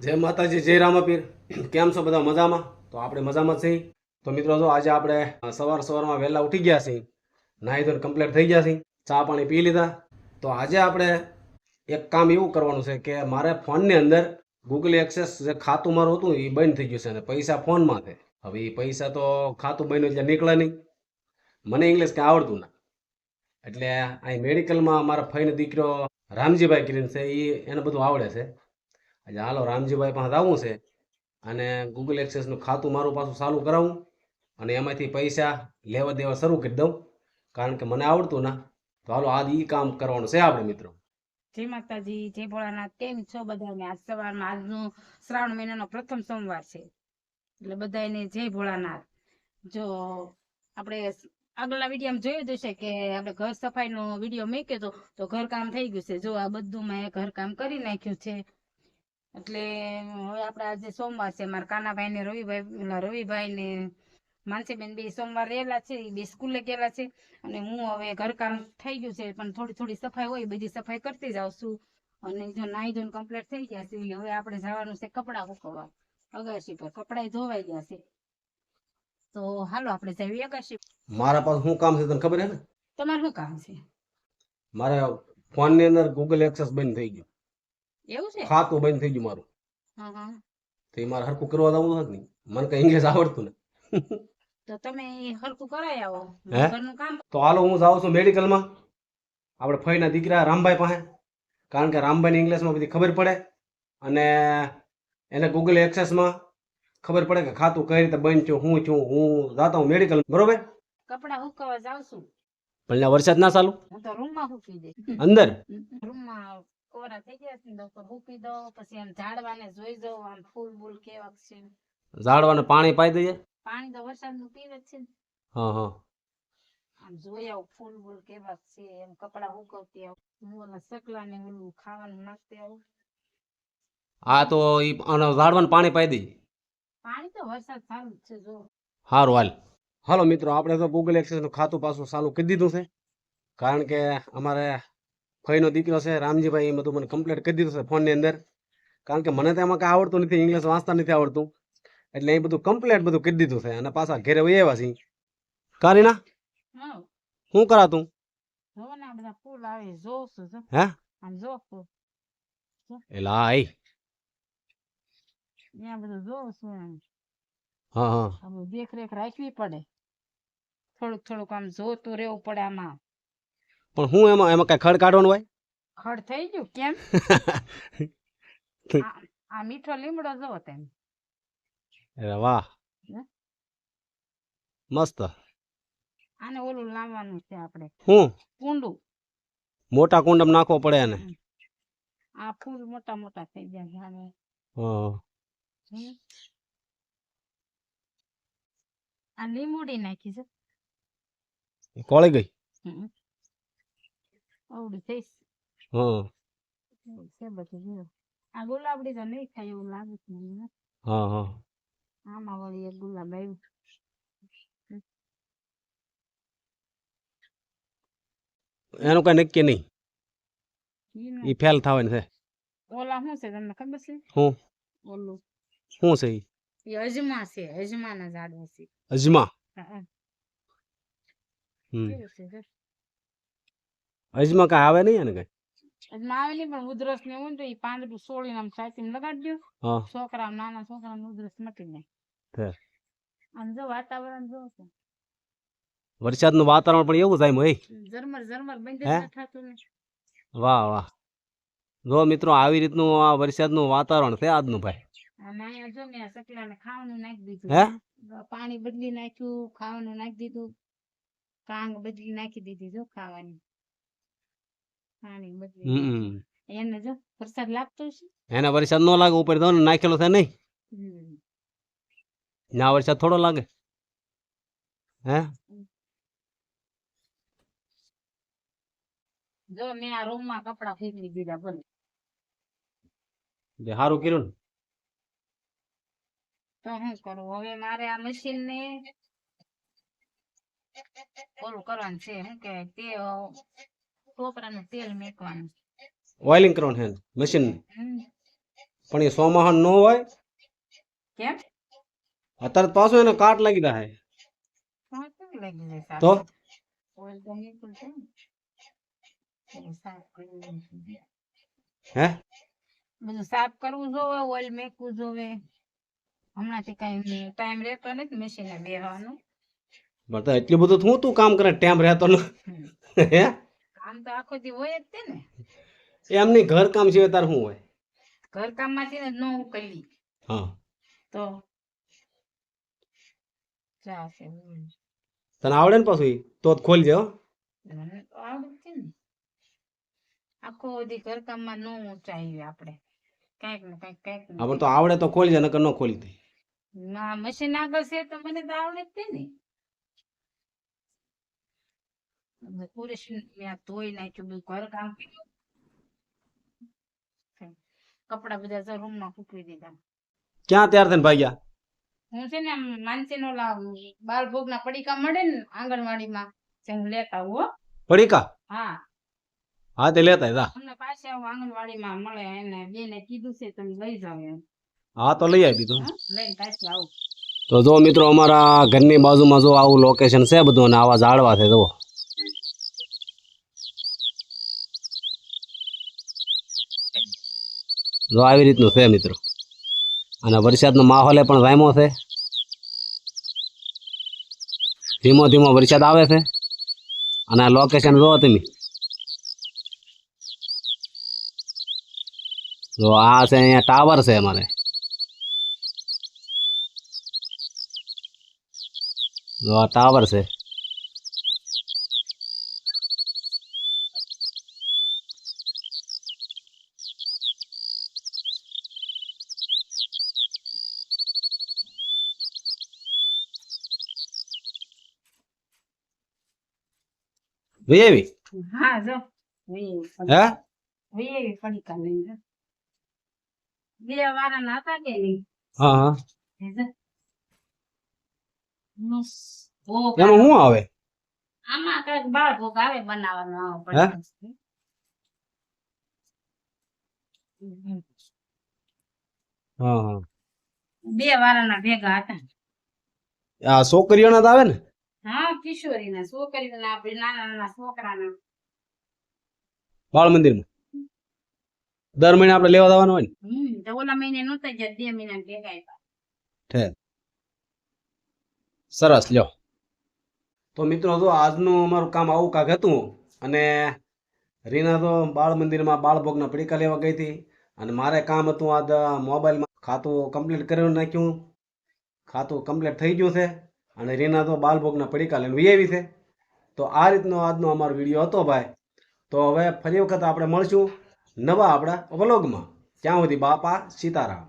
જય માતાજી, જય રામાપીર. કેમ છો બધા મજામાં? તો આપણે મજામાં છીએ. તો મિત્રો, જો આજે આપણે સવાર સવારમાં વહેલા ઉઠી ગયા છીએ. નાહી ધોઈને કમ્પ્લીટ થઈ ગયા છીએ. ચા પાણી પી લીધા. તો આજે આપણે એક કામ એવું કરવાનું છે કે મારે ફોનની અંદર ગૂગલ એક્સેસ જે ખાતું મારું હતું એ બંધ થઈ ગયું છે અને પૈસા ફોનમાં છે. હવે એ પૈસા તો ખાતું બન્યું એટલે નીકળે નહીં. મને ઇંગ્લિશ કંઈ આવડતું ના. એટલે અહીં મેડિકલમાં મારા ફઈને દીકરો રામજીભાઈ કરીને છે, એ એને બધું આવડે છે. આજે હાલો, રામજીભાઈ પાસે આવવું છે અને ગૂગલ એક્સેસનું ખાતું મારું પાછું ચાલુ કરાવું અને એમાંથી પૈસા લેવા દેવા શરૂ કરી દઉં. કારણ કે મને આવડતું ના. તો હાલો, આજ ઈ કામ કરવાનું છે આપણે મિત્રો. જય માતાજી, જય ભોળાનાથ. કેમ છો બધાને આજ સવારમાં, આજનું શ્રાવણ મહિનાનો પ્રથમ સોમવાર છે. એટલે બધાને જય ભોળાનાથ. જો આપણે આગળના વિડીયોમાં જોયું જશે કે આપણે ઘર સફાઈનો વીડિયો મૂક્યો હતો તો ઘર કામ થઈ ગયું છે. જો આ બધું મેં ઘર કામ કરી નાખ્યું છે. એટલે હવે આપણે આજે સોમવાર છે. મારા કાનાભાઈ ને રવિભાઈ રવિભાઈ ને માનસીબેન બે સોમવાર રહેલા છે. બે સ્કૂલે ગયેલા છે. અને હું હવે ઘરકામ થઈ ગયું છે. પણ થોડી થોડી સફાઈ હોય બધી સફાઈ કરતી જાઉં છું. અને જો નાઈ ધોઈને કમ્પ્લીટ થઈ ગયા છે હવે આપણે જવાનું છે કપડાં સુકવવા. અગાશી પર કપડાં ધોવાઈ ગયા છે. તો હાલો આપણે જઈએ અગાશી મારા પાસે શું કામ છે તને ખબર છે ને? તમારે શું કામ છે? મારે ફોનની અંદર ગૂગલ એક્સેસ બંધ થઈ ગયું. એવું છે? ખાતું બંધ થઈ ગયું મારું. તો એ મારે હરખું કરવા જવું નથી. મને કઈ ઇંગ્લિશ આવડતું ને તો તમે ઈ હરખું કરાઈ આવો. ઘરનું કામ તો હાલો હું જાઉં છું મેડિકલમાં. આપણે ફઈના દીકરા રામભાઈ પાસે. કારણ કે રામભાઈને ઇંગ્લિશમાં બધી ખબર પડે. અને એને ગૂગલ એક્સેસમાં ખબર પડે કે ખાતું કઈ રીતે બંધ થયું હું છું હું જાતા હું મેડિકલ બરોબર? કપડા હુકવા જાઉં છું. પણ વરસાદ ના ચાલુ. હું તો રૂમમાં હુકી દે અંદર? રૂમમાં કોરા થઈ ગયા છે તો હુકવી દો પછી એમ ઝાડવાને જોઈ જો આમ ફૂલ બૂલ કેવા છે. ઝાડવાને પાણી પાઈ દઈએ? પાણી તો વરસાદનું પીવે છે હા હા. આમ જોઈ આવું ફૂલ બૂલ કેવા છે એમ કપડા હુકવતી આવું. હું ઓલા સકલા ને ઓલું ખાવાનું નાખતી આવું. હા તો ઈ ઝાડવાને પાણી પાઈ દઈ પાણી તો વરસાદ સારું છે જો. સારું હાલ. હાલો મિત્રો આપણે તો ગૂગલ એક્સેસનું ખાતું પાછું ચાલુ કરી દીધું છે. કારણ કે અમારે ફઈનો દીકરો છે રામજીભાઈ એ બધું મને કમ્પ્લીટ કરી દીધું છે ફોનની અંદર. કારણ કે મને તો એમાં કાંઈ આવડતું નથી ઇંગ્લિશ વાંચતા નથી આવડતું. એટલે એ બધું કમ્પ્લીટ બધું કરી દીધું છે અને પાછા ઘરે વહી આવ્યા છીએ. કારીના હા શું કરાતું હે? એલા આઈ ત્યાં બધું જોઉં છું એમ. હા હા. દેખરેખ રાખવી પડે. થોડુંક થોડુંક આમ જોતું રહેવું પડે આમાં. પણ હું એમાં એમાં કઈ ખડ કાઢવાનું હોય? ખડ થઈ ગયું કેમ? આ- મીઠો લીમડો જો તેમ. અરે વાહ? મસ્ત. આને ઓલું લાવવાનું છે આપણે. હું? કુંડું. મોટા કુંડમ નાખવો પડે એને આ ફૂલ મોટા મોટા થઈ ગયા છે હા. આ લીમડી નાખી છે. કોળી ગઈ? હમ. થઈશ હા છે બધું આ ગુલાબડી તો નહીં થાય એવું લાગે છે મને હા હા આમાં વળી એક ગુલાબ આવ્યું એનું કઈ નક્કી નહીં ઈ ફેલ થવાની છે ઓલા શું છે તમને ખબર છે હું ઓલું શું છે ઈ એ અજમા છે અજમાના ઝાડ છે અજમા હા. હમ. છે કાંઈ આવે નહીં કઈ? આવે નહીં પણ ઉધરસ ને એવું તો ઈ પાંદડું સોળીને આમ છાતીમાં લગાડી દો છોકરા નાના છોકરા ઉધરસ મટી જાય. આમ જો વાતાવરણ જો છે. વરસાદનું વાતાવરણ પણ એવું થાય હોય ઝરમર ઝરમર બંધ જ હે? ના થાતું ને વાહ વાહ. જો મિત્રો આવી રીતનું આ વરસાદનું વાતાવરણ છે આજનું ભાઈ. અહીંયા જો મેં સકલાને ખાવાનું નાખી દીધું. હે? પાણી બદલી નાખ્યું ખાવાનું નાખી દીધું. કાંગ બદલી નાખી દીધી જો ખાવાની. પાણી બદલી એને જો વરસાદ લાગતો છે એને વરસાદ ન લાગે ઉપર તો નાખેલો છે નહીં. ના વરસાદ થોડો લાગે. હે? જો મેં આ રૂમમાં કપડા ફેરવી દીધા તે સારું કર્યું તો હું કરું? હવે મારે આ મશીન ને ઓલું કરવાનું છે. શું કે તે ટોપરાનું તેલ મેકવાનું. ઓઇલિંગ કરવાનું છે મશીન પણ એ સોમાહન ન હોય? કેમ? અત્યારે પાછું એને કાટ લાગી જાય હા? તો. હે? બધું સાફ કરવું જોવે ઓઇલ મેકવું જોવે. હમણાંથી કઈ ટાઈમ રહેતો નથી મશીને બેહવાનું. બતા એટલું બધું હું તું કામ કરે ટાઈમ રહેતો ન હે? કામ તો આખો દી હોય જ તે ને. એમ નહીં ઘર કામ સિવાય તાર શું હોય? ઘર કામમાંથી ને ન ઉકલી હા. તો જાશે તને આવડે ને પાછું તો જ ખોલી દે હો. મને તો આવડે ને. આખો દી ઘર કામમાં નો ઊંચાઈએ આપણે. કાંઈક ને કાંઈક કાંઈક ને તો આવડે તો ખોલી દે નકર ન ખોલી દે. ના મશીન આગળ છે તો મને તો આવડે જ તે ને. પૂરેશી મેં ધોઈ નાખ્યું બધું ઘર કામ કર્યું. કપડા બધા રૂમમાં ફૂકવી દીધા. ક્યાં તૈયાર થઈને ભાગ્યા? હું છે ને માનસી નો બાળભોગ ના પડીકા મળે ને આંગણવાડીમાં તે હું લેતા હો. પડીકા? હા. હા તે લેતા જા. અમને પાછા આવું આંગણવાડીમાં મળે એને બેને કીધું છે તમે લઈ જાવ એમ. હા તો લઈ આવી દીધું. લઈને પાછી આવું. તો જો મિત્રો અમારા ઘરની બાજુમાં જો આવું લોકેશન છે બધું અને આવા ઝાડવા છે જુઓ. જો આવી રીતનું છે મિત્રો. અને વરસાદનો માહોલ પણ રામ્યો છે. ધીમો ધીમો વરસાદ આવે છે. અને આ લોકેશન જુઓ તમે. જો આ છે અહીંયા ટાવર છે અમારે. જો આ ટાવર છે. વેવી હા જો. હે? વી પડીકા લઈને જો. બે વાળા હતા કે નહીં? હા હા. જો. એમાં શું આવે? આમાં કંઈક બાળભોગ આવે બનાવવાનો આવે હે? હા. બે વારાના ભેગા હતા. આ છોકરીઓના તો આવે ને? હા કિશોરીના છોકરીના આપણે નાના નાના છોકરાના. બાળ મંદિરમાં દર મહિને આપણે લેવા જવાનું હોય ને? હમ તો ઓલા મહિને નહોતા જ્યાં બે મહિના ભેગા આવ્યા ઠેર સરસ લ્યો. તો મિત્રો જો આજનું અમારું કામ આવું કાંક હતું અને રીના તો બાળ મંદિરમાં બાળ ભોગના પડીકા લેવા ગઈ હતી અને મારે કામ હતું આજ મોબાઈલમાં ખાતું કમ્પ્લીટ કરી નાખ્યું. ખાતું કમ્પ્લીટ થઈ ગયું છે. અને રીના તો બાલભોગના પડીકા લઈને વી આવી છે. તો આ રીતનો આજનો અમારો વીડિયો હતો ભાઈ. તો હવે ફરી વખત આપણે મળશું નવા આપણા વ્લોગમાં. ત્યાં સુધી બાપા સીતારામ.